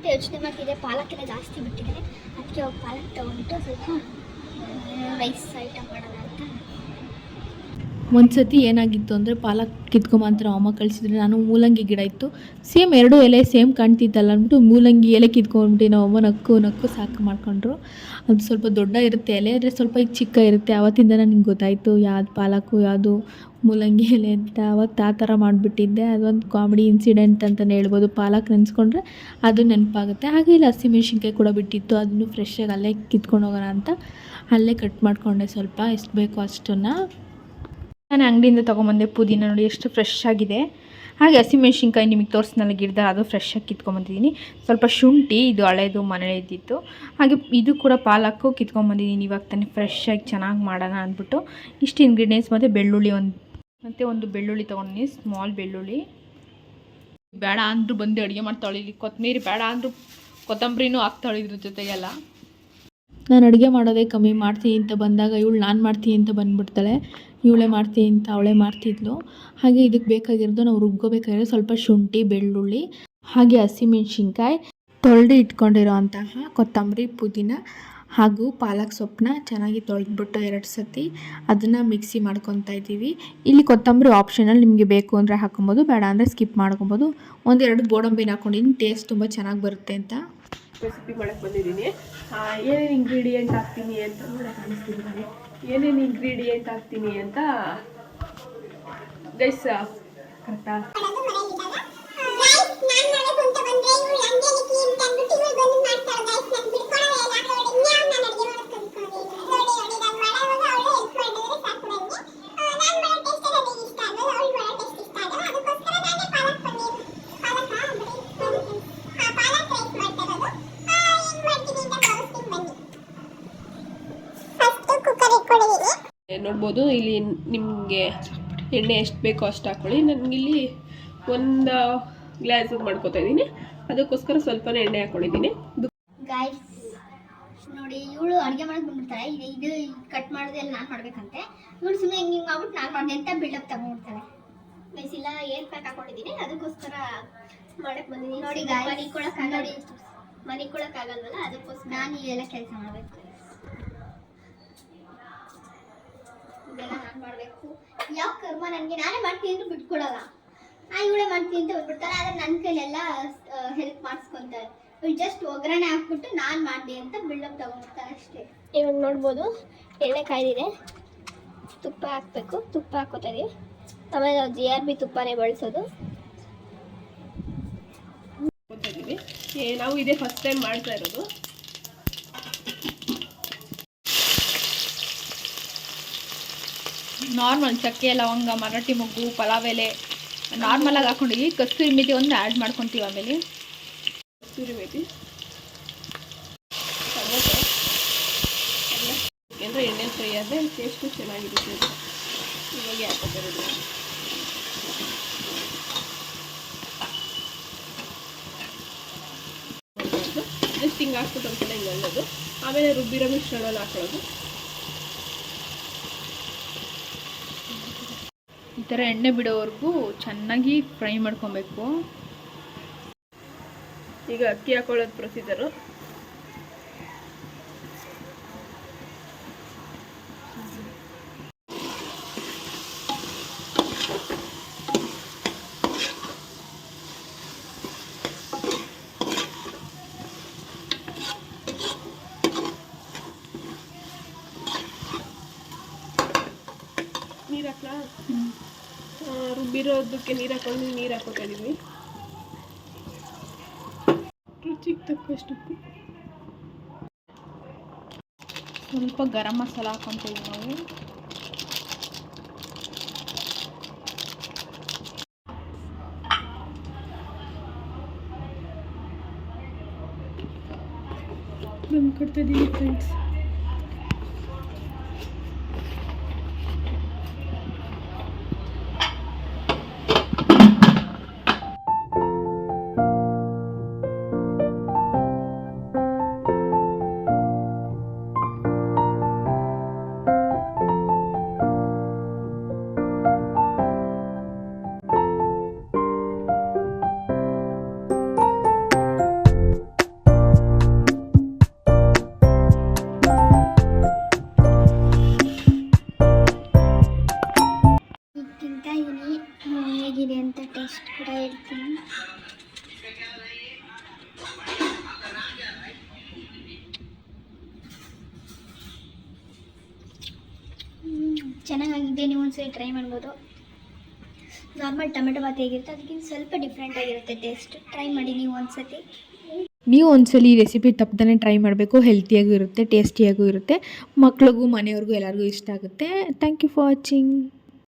ಅಂತ ಯೋಚನೆ ಮಾಡ್ತಿದ್ದೆ ಪಾಲಕ್ಕೆಲ್ಲ ಜಾಸ್ತಿ ಬಿಟ್ಟಿದ್ದಾರೆ. ಅದಕ್ಕೆ ಅವಾಗ ಪಾಲಕ್ ತೊಗೊಂಡ್ಬಿಟ್ಟು ಸ್ವಲ್ಪ ರೈಸ್ ಐಟಮ್ ಮಾಡೋಣ ಅಂತ. ಒಂದು ಸತಿ ಏನಾಗಿತ್ತು ಅಂದರೆ ಪಾಲಕ್ ಕಿತ್ಕೊಂಬಂತರ ಅಮ್ಮ ಕಳಿಸಿದ್ರೆ. ನಾನು ಮೂಲಂಗಿ ಗಿಡ ಇತ್ತು. ಸೇಮ್ ಎರಡು ಎಲೆ, ಸೇಮ್ ಕಾಣ್ತಿತ್ತಲ್ಲ ಅಂದ್ಬಿಟ್ಟು ಮೂಲಂಗಿ ಎಲೆ ಕಿತ್ಕೊಂಡ್ಬಿಟ್ಟು ನಾವು ಅಮ್ಮ ನಕ್ಕು ನಕ್ಕು ಸಾಕು ಮಾಡ್ಕೊಂಡ್ರು. ಅದು ಸ್ವಲ್ಪ ದೊಡ್ಡ ಇರುತ್ತೆ ಎಲೆ ಅಂದರೆ ಸ್ವಲ್ಪ ಈಗ ಚಿಕ್ಕ ಇರುತ್ತೆ. ಆವತ್ತಿಂದ ನನಗೆ ಗೊತ್ತಾಯಿತು, ಯಾವ್ದು ಪಾಲಕು, ಯಾವುದು ಮೂಲಂಗಿ ಎಲೆ ಅಂತ. ಅವತ್ತು ಆ ಥರ ಮಾಡಿಬಿಟ್ಟಿದ್ದೆ. ಅದೊಂದು ಕಾಮಿಡಿ ಇನ್ಸಿಡೆಂಟ್ ಅಂತಲೇ ಹೇಳ್ಬೋದು. ಪಾಲಕ್ ನೆನೆಸ್ಕೊಂಡ್ರೆ ಅದು ನೆನಪಾಗುತ್ತೆ. ಹಾಗೆ ಇಲ್ಲಿ ಹಸಿಮೆಣ್ಸಿನ್ಕಾಯಿ ಕೂಡ ಬಿಟ್ಟಿತ್ತು. ಅದನ್ನು ಫ್ರೆಶ್ಶಾಗಿ ಅಲ್ಲೇ ಕಿತ್ಕೊಂಡು ಹೋಗೋಣ ಅಂತ. ಅಲ್ಲೇ ಕಟ್ ಮಾಡಿಕೊಂಡೆ ಸ್ವಲ್ಪ. ಎಷ್ಟು ಬೇಕೋ ಅಷ್ಟನ್ನು. ನಾನು ಅಂಗಡಿಯಿಂದ ತೊಗೊಂಬಂದೆ ಪುದೀನ ನೋಡಿ ಎಷ್ಟು ಫ್ರೆಶ್ ಆಗಿದೆ. ಹಾಗೆ ಹಸಿಮೆಣ್ಸಿನ್ಕಾಯಿ ನಿಮಗೆ ತೋರಿಸ್ನಲ್ಲ ಗಿಡದ ಅದು ಫ್ರೆಶ್ ಆಗಿ ಕಿತ್ಕೊಂಬಂದಿದ್ದೀನಿ ಸ್ವಲ್ಪ ಶುಂಠಿ, ಇದು ಹಳೇದು ಮನೇಲಿ ಇದ್ದಿತ್ತು ಹಾಗೆ ಇದು ಕೂಡ ಪಾಲಕ್ಕು ಕಿತ್ಕೊಂಬಂದಿದ್ದೀನಿ ಇವಾಗ ತಾನೇ ಆಗಿ ಚೆನ್ನಾಗಿ ಮಾಡೋಣ ಅಂದ್ಬಿಟ್ಟು. ಇಷ್ಟು ಇಂಗ್ರೀಡಿಯೆಂಟ್ಸ್ ಮತ್ತು ಬೆಳ್ಳುಳ್ಳಿ ಒಂದು, ಮತ್ತು ಒಂದು ಬೆಳ್ಳುಳ್ಳಿ ತೊಗೊಂಡಿನಿ ಸ್ಮಾಲ್ ಬೆಳ್ಳುಳ್ಳಿ. ಬೇಡ ಅಂದರೂ ಬಂದು ಅಡುಗೆ ಮಾಡ್ತಾಳೆ ಇಲ್ಲಿ. ಕೊತ್ತಂಬರಿ ಬೇಡ ಅಂದರೂ ಕೊತ್ತಂಬರಿನೂ ಹಾಕ್ತಾಳೆ ಜೊತೆಗೆಲ್ಲ. ನಾನು ಅಡುಗೆ ಮಾಡೋದೇ ಕಮ್ಮಿ, ಮಾಡ್ತೀನಿ ಅಂತ ಬಂದಾಗ ಇವಳು ನಾನು ಮಾಡ್ತೀನಿ ಅಂತ ಬಂದ್ಬಿಡ್ತಾಳೆ, ಇವಳೇ ಮಾಡ್ತೀನಿ ಅಂತ ಅವಳೇ ಮಾಡ್ತಿದ್ಲು. ಹಾಗೆ ಇದಕ್ಕೆ ಬೇಕಾಗಿರೋದು ನಾವು ರುಬ್ಕೋಬೇಕಾಗಿರೋ ಸ್ವಲ್ಪ ಶುಂಠಿ, ಬೆಳ್ಳುಳ್ಳಿ, ಹಾಗೆ ಹಸಿಮೆಣ್ಸಿನ್ಕಾಯಿ ತೊಳೆದು ಇಟ್ಕೊಂಡಿರೋ ಅಂತಹ ಕೊತ್ತಂಬರಿ, ಪುದೀನ ಹಾಗೂ ಪಾಲಕ್ ಸೊಪ್ಪನ್ನ ಚೆನ್ನಾಗಿ ತೊಳೆದ್ಬಿಟ್ಟು ಎರಡು ಸತಿ ಅದನ್ನು ಮಿಕ್ಸಿ ಮಾಡ್ಕೊತಾ ಇದ್ದೀವಿ. ಇಲ್ಲಿ ಕೊತ್ತಂಬರಿ ಆಪ್ಷನಲ್ಲಿ ನಿಮಗೆ ಬೇಕು ಅಂದರೆ ಹಾಕೊಬೋದು, ಬೇಡ ಅಂದರೆ ಸ್ಕಿಪ್ ಮಾಡ್ಕೊಬೋದು. ಒಂದೆರಡು ಗೋಡಂಬಿನ ಹಾಕೊಂಡಿದ್ದೀನಿ ಟೇಸ್ಟ್ ತುಂಬ ಚೆನ್ನಾಗಿ ಬರುತ್ತೆ ಅಂತ. ರೆಸಿಪಿ ಮಾಡಕ್ಕೆ ಬಂದಿದ್ದೀನಿ. ಏನೇನು ಇಂಗ್ರೀಡಿಯೆಂಟ್ ಹಾಕ್ತೀನಿ ಅಂತ ಕಾಣಿಸ್ತಿದ್ದೀನಿ ಏನೇನು ಇಂಗ್ರೀಡಿಯೆಂಟ್ ಹಾಕ್ತೀನಿ ಅಂತ ಗೈಸ್ ಕರೆಕ್ಟಾ ನೋಡ್ಬೋದು. ಇಲ್ಲಿ ನಿಮಗೆ ಎಣ್ಣೆ ಎಷ್ಟು ಬೇಕೋ ಅಷ್ಟು ಹಾಕ್ಕೊಳ್ಳಿ ನನಗಿಲ್ಲಿ ಒಂದು ಗ್ಲಾಸ್ ಮಾಡ್ಕೊತಾ ಇದ್ದೀನಿ. ಅದಕ್ಕೋಸ್ಕರ ಸ್ವಲ್ಪನೇ ಎಣ್ಣೆ ಹಾಕ್ಕೊಂಡಿದ್ದೀನಿ ಗಾಯ್ಸ್ ನೋಡಿ ಇವಳು ಅಡುಗೆ ಮಾಡಕ್ ಬಂದ್ಬಿಡ್ತಾಳೆ. ಇದು ಕಟ್ ಮಾಡೋದೆಲ್ಲ ನಾನು ಮಾಡಬೇಕಂತೆ. ಇವಳು ಸುಮ್ಮನೆ ಹಿಂಗೆ ಹಿಂಗೆ ಮಾಡ್ಬಿಟ್ಟು ನಾನು ಮಾಡಿದೆ ಅಂತ ಬಿಲ್ಡಪ್ ತಗೊಂಡ್ಬಿಡ್ತಾಳೆ. ಗೈಸ್ ಇಲ್ಲ ಏರ್ ಪ್ಯಾಕ್ ಹಾಕೊಂಡಿದ್ದೀನಿ. ಅದಕ್ಕೋಸ್ಕರ ಮಾಡಕ್ಕೆ ಬಂದಿದ್ದೀನಿ. ನೋಡಿ ಮನೆ ಕೊಡೋಕ್ಕಾಗಲ್ಲ. ನೋಡಿ ಮನೆ ಕೊಡಕ್ ಆಗಲ್ವಲ್ಲ ಅದಕ್ಕೋಸ್ಕರ. ನಾನು ಎಲ್ಲ ಕೆಲಸ ಮಾಡಬೇಕು. ಇದೆಲ್ಲ ನಾನು ಮಾಡಬೇಕು. ಯಾವ ಕರ್ಮ ನನಗೆ ನಾನೇ ಮಾಡ್ತೀನಿ ಅಂತ ಬಿಟ್ಕೊಡಲ್ಲ. ಆ ಇವಳೆ ಮಾಡ್ತೀನಿ ಅಂತ ಬಿಟ್ಬಿಡ್ತಾರೆ ಆದರೆ ನನ್ನ ಕೈಲೆಲ್ಲ ಹೆಲ್ಪ್ ಮಾಡಿಸ್ಕೊತಾರೆ. ಇವ್ರು ಜಸ್ಟ್ ಒಗ್ಗರಣೆ ಹಾಕ್ಬಿಟ್ಟು ನಾನು ಮಾಡಿದೆ ಅಂತ ಬಿಲ್ಡಪ್ ತಗೊಂಡ್ಬಿಡ್ತಾರೆ ಅಷ್ಟೇ. ಇವಾಗ ನೋಡ್ಬೋದು. ಎಣ್ಣೆ ಕಾಯ್ದಿದೆ. ತುಪ್ಪ ಹಾಕ್ಬೇಕು. ತುಪ್ಪ ಹಾಕೋತಾ ಇದೀವಿ. ಆಮೇಲೆ ನಾವು ಜಿ ಆರ್ ಬಿ ತುಪ್ಪನೇ ಬಳಸೋದು. ಏ, ನಾವು ಇದೇ ಫಸ್ಟ್ ಟೈಮ್ ಮಾಡ್ತಾ ಇರೋದು. ನಾರ್ಮಲ್ ಚಕ್ಕೆ ಲವಂಗ ಮರಾಠಿ ಮೊಗ್ಗು ಪಲಾವ್ ಎಲೆ ನಾರ್ಮಲಾಗಿ ಹಾಕೊಂಡಿ ಕಸ್ತೂರಿ ಮೇತಿ ಒಂದು ಆ್ಯಡ್ ಮಾಡ್ಕೊತೀವಿ ಆಮೇಲೆ. ಕಸ್ತೂರಿ ಮೇಥಿ ಟೊಮೆಟೊ ಎಲ್ಲ ಅಂದರೆ ಎಣ್ಣೆ ಫ್ರೈ ಆದರೆ ಟೇಸ್ಟು ಚೆನ್ನಾಗಿರುತ್ತೆ. ಅಂತ ಇವಾಗ ಯಾಕೆ ಜಸ್ಟ್ ಹಿಂಗೆ ಹಾಕ್ಬಿಟ್ಟು ಒಂದ್ಸಲ ಹಿಂಗೆ ಅನ್ನೋದು ಆಮೇಲೆ ರುಬ್ಬಿರೋ ಮಿಶ್ರಣ ಹಾಕೊಳ್ಳೋದು. ಥರ ಎಣ್ಣೆ ಬಿಡೋವರೆಗೂ ಚೆನ್ನಾಗಿ ಫ್ರೈ ಮಾಡ್ಕೊಬೇಕು. ಈಗ ಅಕ್ಕಿ ಹಾಕೊಳ್ಳೋದು ಪ್ರೊಸೀಜರು. ನೀರು ಆ, ರುಬ್ಬಿರೋದಕ್ಕೆ ನೀರು ಹಾಕೊಂಡು ನೀರು ಹಾಕೋತಾ ಇದೀವಿ. ರುಚಿಗೆ ತಕ್ಕಷ್ಟು ಸ್ವಲ್ಪ ಗರಂ ಮಸಾಲ ಹಾಕೊತೀವಿ ನಾವು ನಮ್ಮ ಕೊಡ್ತಾ ಇದ್ದೀವಿ ಫ್ರೆಂಡ್ಸ್ ಕೂಡ ಹೇಳ್ತೀನಿ ನೀವು ಒಂದ್ಸರಿ ಟ್ರೈ ಮಾಡ್ಬೋದು. ನಾರ್ಮಲ್ ಟೊಮೆಟೊ ಬಾತ್ ಹೇಗಿರುತ್ತೆ? ಅದಕ್ಕಿಂತ ಸ್ವಲ್ಪ ಡಿಫ್ರೆಂಟ್ ಆಗಿರುತ್ತೆ ಟೇಸ್ಟ್ ಟ್ರೈ ಮಾಡಿ ನೀವು ಒಂದ್ಸತಿ. ನೀವು ಒಂದ್ಸಲಿ ಈ ರೆಸಿಪಿ ತಪ್ಪದೇ ಟ್ರೈ ಮಾಡಬೇಕು. ಹೆಲ್ತಿಯಾಗೂ ಇರುತ್ತೆ ಟೇಸ್ಟಿಯಾಗೂ ಇರುತ್ತೆ. ಮಕ್ಳಿಗೂ, ಮನೆಯವ್ರಿಗೂ ಎಲ್ಲರಿಗೂ ಇಷ್ಟ ಆಗುತ್ತೆ. Thank you for watching